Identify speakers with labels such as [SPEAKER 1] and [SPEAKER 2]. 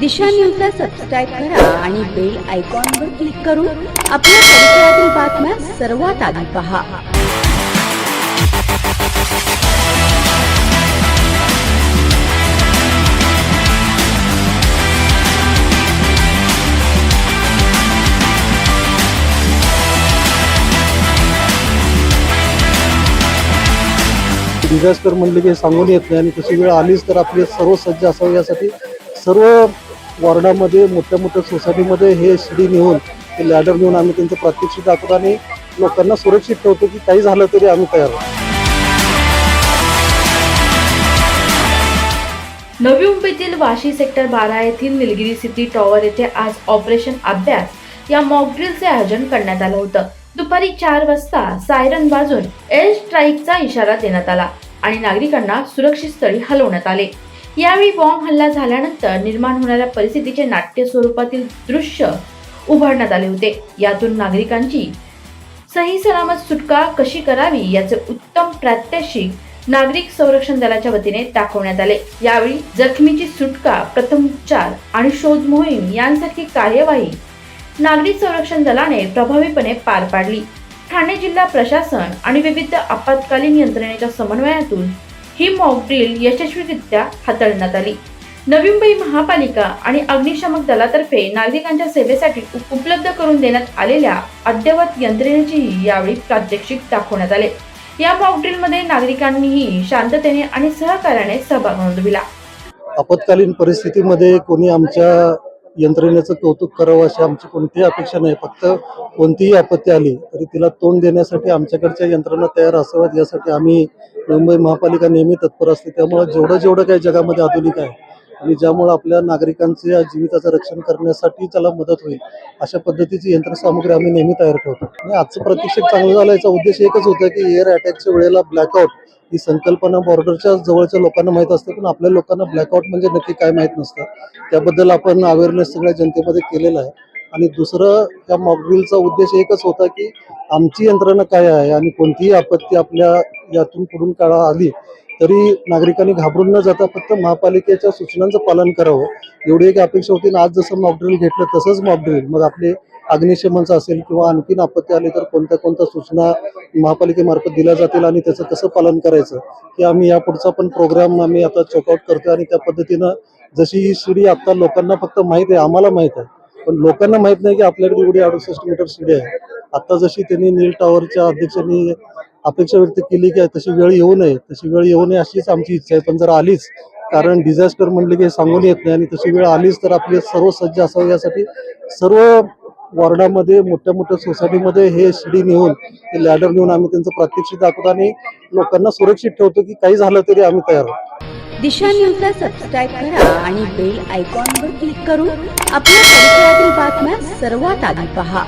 [SPEAKER 1] दिशा न्यूजला सबस्क्राईब करा आणि बेल आयकॉनवर क्लिक करून आपल्या परिसरातील बातम्या सर्वात आधी पहा.
[SPEAKER 2] डिझास्टर म्हणले की सांगून येत नाही आणि तशी वेळ आलीच तर आपले सर्व सज्ज असावे यासाठी सर्व वॉर्डामध्ये मोठ्या मोठ्या सोसायटीमध्ये हे शिडी नेऊन ते लॅडर नेऊन आम्ही त्यांचं प्रात्यक्षिक दाखवतो आणि लोकांना सुरक्षित ठेवतो की काही झालं तरी आम्ही तयार आहोत.
[SPEAKER 3] नवी मुंबईतील वाशी सेक्टर बारा येथील निलगिरी सिटी टॉवर येथे आज ऑपरेशन अभ्यास या मॉकड्रिलचे आयोजन करण्यात आलं होतं. दुपारी चार वाजता सायरन वाजून एअर स्ट्राईकचा इशारा देण्यात आला आणि नागरिकांना सुरक्षित स्थळी हलवण्यात आले. यावेळी बॉम्ब हल्ला झाल्यानंतर निर्माण होणाऱ्या परिस्थितीचे नाट्य स्वरूपातील दृश्य उभारण्यात आले होते. यातून नागरिकांची सही सलामत सुटका कशी करावी याचे उत्तम प्रात्यक्षिक नागरिक संरक्षण दलाच्या वतीने दाखवण्यात आले. यावेळी जखमीची सुटका प्रथम उपचार आणि शोध मोहीम यांसारखी कार्यवाही नागरिक संरक्षण दलाने प्रभावीपणे पार पाडली. ठाणे जिल्हा प्रशासन आणि विविध आपत्कालीन यंत्रणेच्या समन्वयातून ही मॉकड्रिल यशस्वीरित्या हाताळण्यात आली. नवी मुंबई महापालिका आणि अग्निशामक दलातर्फे नागरिकांच्या सेवेसाठी उपलब्ध करून देण्यात आलेल्या अद्ययावत यंत्रणेचीही यावेळी प्रात्यक्षिक दाखवण्यात आले. या मॉकड्रिलमध्ये नागरिकांनीही शांततेने आणि सहकार्याने सहभाग नोंदविला.
[SPEAKER 2] आपत्कालीन परिस्थितीमध्ये कोणी आमच्या यंत्रणेचं कौतुक करावं अशी आमची कोणतीही अपेक्षा नाही. फक्त कोणतीही आपत्ती आली तरी तिला तोंड देण्यासाठी आमच्याकडच्या यंत्रणा तयार असाव्यात यासाठी आम्ही मुंबई महापालिका नेहमी तत्पर असते. त्यामुळे जेवढं जेवढं काही जगामध्ये आधुनिक आहे आणि ज्यामुळे आपल्या नागरिकांच्या जीविताचं रक्षण करण्यासाठी त्याला मदत होईल अशा पद्धतीची यंत्रसामुग्री आम्ही नेहमी तयार ठेवतो. आणि आजचं प्रत्यक्षिक चांगलं झालं याचा उद्देश एकच होता की एअर अटॅकच्या वेळेला ब्लॅकआउट ही संकल्पना बॉर्डरच्या जवळच्या लोकांना माहीत असते पण आपल्या लोकांना ब्लॅकआउट म्हणजे नक्की काय माहीत नसतं. त्याबद्दल आपण अवेअरनेस सगळ्या जनतेमध्ये केलेला आहे. आणि दुसरं त्या मॉकड्रिलचा उद्देश एकच होता की आमची यंत्रणा काय आहे आणि कोणतीही आपत्ती आपल्या यातून पुढून काळा आली तरी नागरिकांनी घाबरून न जाता फक्त महापालिकेच्या सूचनांचं पालन करावं. एवढी एक अपेक्षा होती ना आज जसं मॉकड्रिल घेतलं तसंच मॉकड्रिल मग आपले अग्निशमनचं असेल किंवा आणखीन आपत्ती आली तर कोणत्या कोणत्या सूचना महापालिकेमार्फत दिल्या जातील आणि त्याचं कसं पालन करायचं हे आम्ही यापुढचा पण प्रोग्राम आम्ही आता चेकआउट करतो आणि त्या पद्धतीनं जशी ही शिडी आता लोकांना फक्त माहीत आहे आम्हाला माहीत आहे पण लोकांना माहीत नाही की आपल्याकडे एवढी अडुसष्ट मीटर शिडी आहे. आता जशी त्यांनी नील टॉवरच्या अध्यक्षांनी अपेक्षा व्यक्त केली की तशी वेळ येऊ नये तशी वेळ येऊ नये अशीच आमची इच्छा आहे. पण जर आलीच कारण डिझास्टर म्हणले की सांगून येत नाही आणि तशी वेळ आलीच तर आपले सर्व सज्ज असावे. यासाठी सर्व वॉर्डामध्ये मोठ्या मोठ्या सोसायटीमध्ये हे शिडी नेऊन ते लॅडर नेऊन आम्ही त्यांचं प्रात्यक्षिक दाखवतो आणि लोकांना सुरक्षित ठेवतो की काही झालं तरी आम्ही तयार आहोत.
[SPEAKER 1] दिशा न्यूजला सबस्क्राईब करा आणि बेल आयकॉनवर क्लिक करून आपल्या परिसरातील बातम्या सर्वात आधी पहा.